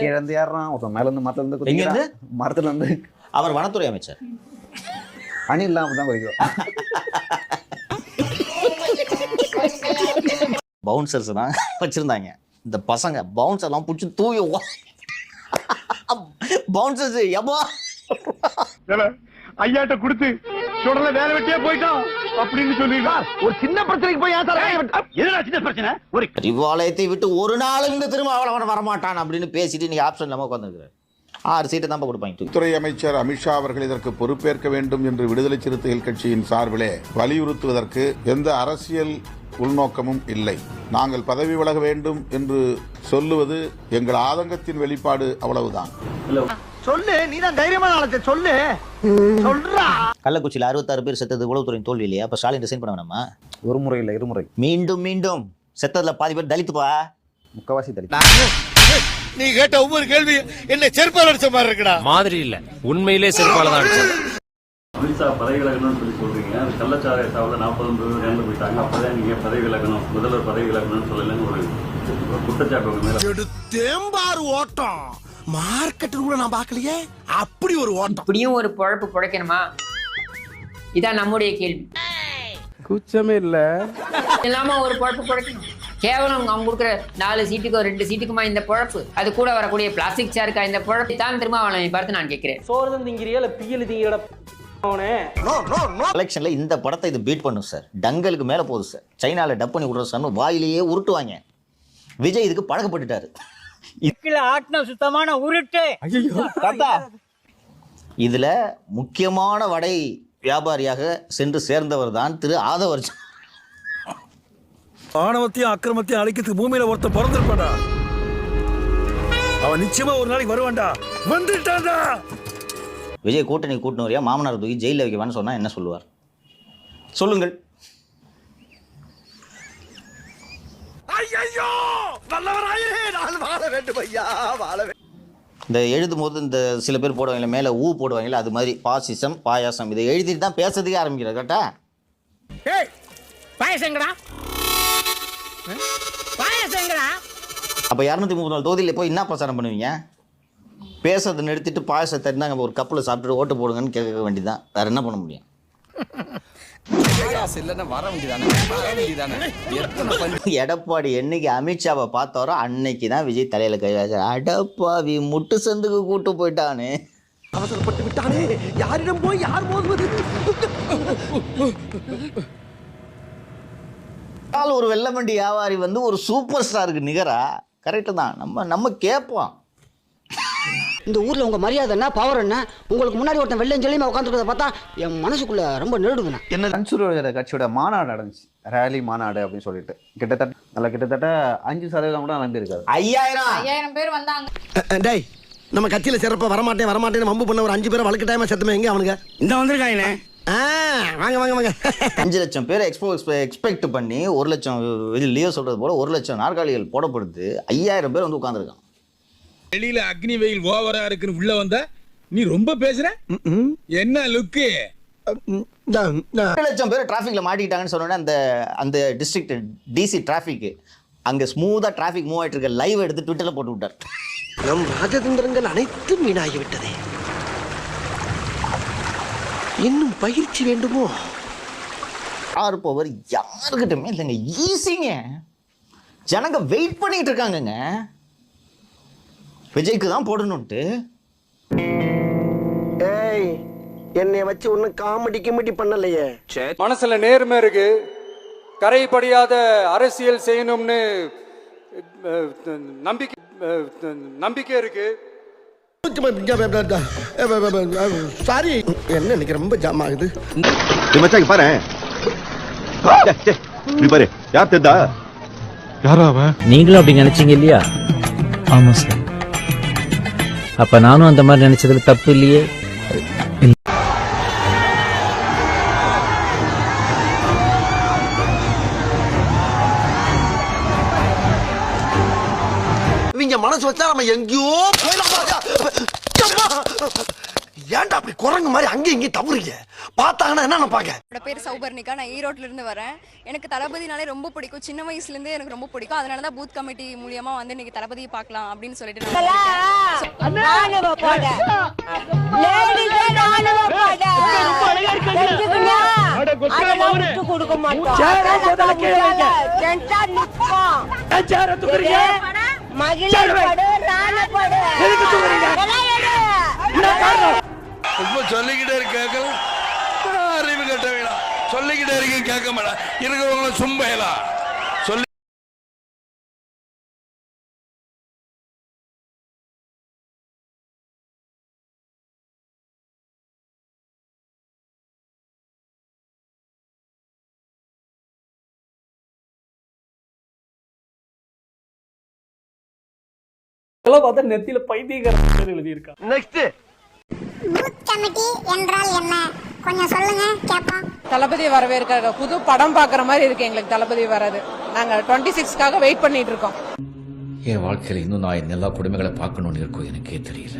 கீழே இருந்து ஏறுறான் ஒருத்தன் மேல இருந்து மரத்துல இருந்து எங்க இருந்து? குதிக்கிறான். மரத்துல இருந்து அவர் வனத்துறை அமைச்சர். அணி இல்லாம தான் குதிக்கும் பவுன்சர்ஸ் தான் வச்சிருந்தாங்க. இந்த பசங்க பவுன்சர் எல்லாம் பிடிச்சி தூவி பவுன்சர்ஸ் எவ்வளோ ஐயாட்ட கொடுத்து சுடல வேலை வெட்டியே போயிட்டான். அப்படின்னு சொல்லிடுவா ஒரு சின்ன பிரச்சனைக்கு போய் ஏன் சார் எதுனா சின்ன பிரச்சனை? ஒரு அறிவாலயத்தை விட்டு ஒரு நாளும் இந்த திரும்ப அவளவன் வரமாட்டான் அப்படின்னு பேசிட்டு நீ ஆப்ஷன் இல்லாமல் உட்காந்துருக்குற ஆறு சீட்டை தான் கொடுப்பாங்க. உள்துறை அமைச்சர் அமித்ஷா அவர்கள் இதற்கு பொறுப்பேற்க வேண்டும் என்று விடுதலை சிறுத்தைகள் கட்சியின் சார்பிலே வலியுறுத்துவதற்கு எந்த அரசியல் உள்நோக்கமும் இல்லை. நாங்கள் பதவி விலக வேண்டும் என்று சொல்லுவது எங்கள் ஆதங்கத்தின் வெளிப்பாடு அவ்வளவுதான். சொல்லு நீ தான் தைரியமான சொல்லு. சொல்றா. கள்ளக்குறிச்சியில் அறுபத்தாறு பேர் செத்தது உளவுத்துறையின் தோல்வி இல்லையா? அப்போ ஸ்டாலின் ரிசைன் பண்ண வேணாமா? ஒரு முறை இல்லை இருமுறை. மீண்டும் மீண்டும். செத்ததுல பாதி பேர் தலித்துப்பா முக்கவாசி தள்ளி நீ கேட்ட ஒவ்வொரு கேள்வி என்ன செருப்பால் அடிச்ச மாதிரி இருக்குடா. மாதிரி இல்ல. உண்மையிலே செருப்பால தான் அமித்ஷா பதவி விலகணும்னு சொல்லி சொல்றீங்க. அது கள்ளச்சாராய சாவில் நாற்பது ஒன்பது பேர் இறந்து போயிட்டாங்க. அப்பதான் நீங்க பதவி விலகணும்? முதல்வர் பதவி விலகணும்னு சொல்லலன்னு ஒரு குற்றச்சாட்டு மேல. தேம்பாறு ஓட்டம். மார்க்கெட்டில் கூட நான் பார்க்கலையே. அப்படி ஒரு ஓட்டம். இப்படியும் ஒரு பொழப்பு பிழைக்கணுமா? இதான் நம்முடைய கேள்வி. குச்சமே இல்ல. இல்லாம ஒரு பொழப்பு பிழைக்கணும். கேவலம் அவங்க கொடுக்குற நாலு சீட்டுக்கோ ரெண்டு சீட்டுக்குமா இந்த பொழப்பு? அது கூட வரக்கூடிய பிளாஸ்டிக் சேருக்கா இந்த பொழப்பு? தான் திருமாவளவனை பார்த்து நான் கேட்கிறேன். சோறு திங்கிறியா இல்ல பியல் திங்கிற அவனே எலெக்ஷன்ல இந்த படத்தை இது பீட் பண்ணும் சார் டங்கலுக்கு மேல போகுது சார் சைனால டப் பண்ணி விடுற சார் வாயிலேயே உருட்டுவாங்க. விஜய் இதுக்கு பழக்கப்பட்டுட்டாரு. ஆட்டின சுத்தமான உருட்டு. இதுல முக்கியமான வடை வியாபாரியாக சென்று சேர்ந்தவர் தான் திரு ஆதவர் ஆணவத்தையும் அக்கிரமத்தையும் அழிக்கிறதுக்கு பூமியில ஒருத்தன் பிறந்திருப்பாடா அவன் நிச்சயமா ஒரு நாளைக்கு வருவான்டா. வந்துட்டான்டா. விஜய் கூட்டணி கூட்டணி வரையா மாமனார் தூக்கி ஜெயிலில் வைக்கவான்னு சொன்னா என்ன சொல்லுவார்? சொல்லுங்கள். இந்த எழுதும் போது இந்த சில பேர் போடுவாங்கல்ல மேலே ஊ போடுவாங்கல்ல அது மாதிரி பாசிசம் பாயாசம் இதை எழுதிட்டு தான் பேசுறதுக்கே ஆரம்பிக்கிறார் கரெக்டா? ஏய் பாயசங்கடா பாயசங்கடா அப்போ இரநூத்தி முப்பது நாலு தொகுதியில் போய் என்ன பிரச்சாரம் பண்ணுவீங்க? பேசுறதை நிறுத்திட்டு பாயசத்தை இருந்தாங்க ஒரு கப்பில் சாப்பிட்டுட்டு ஓட்டு போடுங்கன்னு கேட்க வேண்டியதுதான். வேற என்ன பண்ண முடியும்? எடப்பாடி என்னைக்கு அமித்ஷாவை பார்த்தாரோ அன்னைக்கு தான் விஜய் தலையில கை வச்சார். அடப்பாவி முட்டு சந்துக்கு கூட்டு போயிட்டானே. அவசரப்பட்டு விட்டானே யாரிடம் போய் யார் மோதுவது? ஒரு வெள்ளமண்டி வியாபாரி வந்து ஒரு சூப்பர் ஸ்டாருக்கு நிகரா? கரெக்டு தான். நம்ம நம்ம கேட்போம். இந்த ஊர்ல உங்க மரியாதை என்ன பவர் என்ன? உங்களுக்கு முன்னாடி ஒருத்தன் வெள்ளம் சொல்லியுமா உட்காந்துருக்கத பார்த்தா என் மனசுக்குள்ள ரொம்ப நெருடுதுண்ணா. என்ன கன்சூரோட கட்சியோட மாநாடு நடந்துச்சு. ரேலி மாநாடு அப்படின்னு சொல்லிட்டு. கிட்டத்தட்ட நல்ல கிட்டத்தட்ட அஞ்சு சதவீதம் கூட நம்பியிருக்காரு ஐயாயிரம்! ஐயாயிரம் பேர் வந்தாங்க. டேய் நம்ம கட்சியில சிறப்பா வரமாட்டேன் வரமாட்டேன்னு வம்பு பண்ண ஒரு அஞ்சு பேரை வழக்கு டைமா செத்துமே எங்க அவனுங்க? இந்த வந்திருக்காங்களே. வாங்க வாங்க வாங்க. அஞ்சு லட்சம் பேர் எக்ஸ்போ எக்ஸ்பெக்ட் பண்ணி ஒரு லட்சம் லியோ சொல்றது போல ஒரு லட்சம் நாற்காலிகள் போடப்படுது. ஐயாயிரம் பேர் வந்து உட்காந்துருக்கான் வெளியில அக்னி வெயில் ஓவரா இருக்குன்னு உள்ள வந்தா நீ ரொம்ப பேசுற? என்ன லுக்கு லட்சம் பேர் டிராஃபிக்ல மாட்டிக்கிட்டாங்கன்னு சொன்னோன்னே அந்த அந்த டிஸ்ட்ரிக்ட் டிசி டிராஃபிக் அங்க ஸ்மூத்தா டிராஃபிக் மூவ் ஆயிட்டு இருக்க லைவ் எடுத்து ட்விட்டர்ல போட்டு விட்டார். நம் ராஜதந்திரங்கள் அனைத்தும் வீணாகி விட்டதே இன்னும் பயிற்சி வேண்டுமோ? ஆறு பவர் யாருக்கிட்டமே இல்லைங்க ஈஸிங்க ஜனங்க வெயிட் பண்ணிட்டு இருக்காங்கங்க. விஜய்க்கு தான் போடணும்ட்டு. ஏய் என்னை வச்சு ஒன்னும் காமெடி கிமெடி பண்ணலையே. மனசுல நேர்மை இருக்கு. கரை படியாத அரசியல் செய்யணும்னு நம்பிக்கை நம்பிக்கை இருக்கு. சாரி. என்ன இன்னைக்கு ரொம்ப ஜாம் ஆகுது? மச்சாங்க பாரு. நீ பாரு. யார் தெரிந்தா நீங்களும் அப்படி நினைச்சீங்க இல்லையா? ஆமா சார். அப்ப நானும் அந்த மாதிரி நினைச்சதுல தப்பு இல்லையே? இவங்க மனசு வச்சா நம்ம எங்கேயோ போயிடலாம் ஏன்டா அப்படி குரங்கு மாதிரி அங்கேயும் இங்கேயும் தவறுங்க பார்த்தாங்கன்னா என்ன நினைப்பாங்க? என்னோட பேர் சௌபர்ணிகா நான் ஈரோட்ல இருந்து வரேன். எனக்கு தளபதினாலே ரொம்ப பிடிக்கும். சின்ன வயசுல இருந்தே எனக்கு ரொம்ப பிடிக்கும். அதனால தான் பூத் கமிட்டி மூலியமா வந்து இன்னைக்கு தளபதியை பார்க்கலாம் அப்படின்னு சொல்லிட்டு நான் ரொம்ப இருக்க அறிவு கட்ட வேணாம் சொல்லிக்கிட்டே இருக்க கேட்க மாட்டா இருக்கிறவங்கள சும்பையலாம் சொல்லி நெத்தியில பைத்தியக்கார எழுதியிருக்கா நெக்ஸ்ட் கமிட்டி என்றால் என்ன? கொஞ்சம் சொல்லுங்க கேட்போம் தளபதி வரவேற்கிற புது படம் பாக்குற மாதிரி இருக்கு எங்களுக்கு தளபதி வராது நாங்க டுவெண்ட்டி சிக்ஸ்க்காக வெயிட் பண்ணிட்டு இருக்கோம். என் வாழ்க்கையில இன்னும் நான் எல்லா குடும்பங்களை பார்க்கணும்னு இருக்கோ எனக்கே தெரியல.